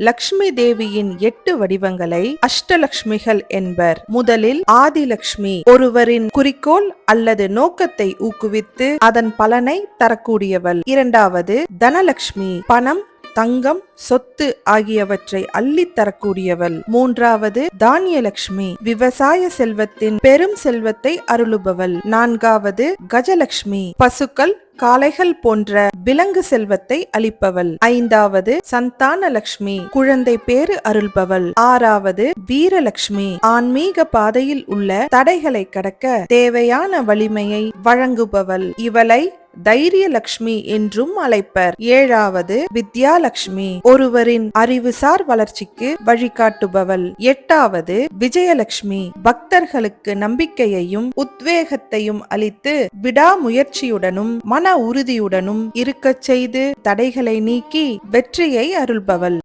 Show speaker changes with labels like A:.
A: லக்ஷ்மி தேவியின் எட்டு வடிவங்களை அஷ்டலக்ஷ்மிகள் என்பர். முதலில் ஆதிலக்ஷ்மி ஒருவரின் குறிக்கோள் அல்லது நோக்கத்தை ஊக்குவித்து அதன் பலனை தரக்கூடியவள். இரண்டாவது தனலக்ஷ்மி பணம் தங்கம் சொத்து ஆகியவற்றை அள்ளித்தரக்கூடியவள் மூன்றாவது தானியலட்சுமி விவசாய செல்வத்தின் பெரும் செல்வத்தை அருளுபவள். நான்காவது கஜலட்சுமி பசுக்கள் காளைகள் போன்ற விலங்கு செல்வத்தை அளிப்பவள். ஐந்தாவது சந்தான லட்சுமி குழந்தை பேறு அருள்பவள். ஆறாவது வீரலட்சுமி ஆன்மீக பாதையில் உள்ள தடைகளை கடக்க தேவையான வலிமையை வழங்குபவள். இவளை தைரியலக்ஷ்மி என்றும் அழைப்பர். ஏழாவது வித்யாலக்ஷ்மி ஒருவரின் அறிவுசார் வளர்ச்சிக்கு வழிகாட்டுபவள். எட்டாவது விஜயலட்சுமி பக்தர்களுக்கு நம்பிக்கையையும் உத்வேகத்தையும் அளித்து விடாமுயற்சியுடனும் மன உறுதியுடனும் இருக்கச் செய்து தடைகளை நீக்கி வெற்றியை அருள்பவள்.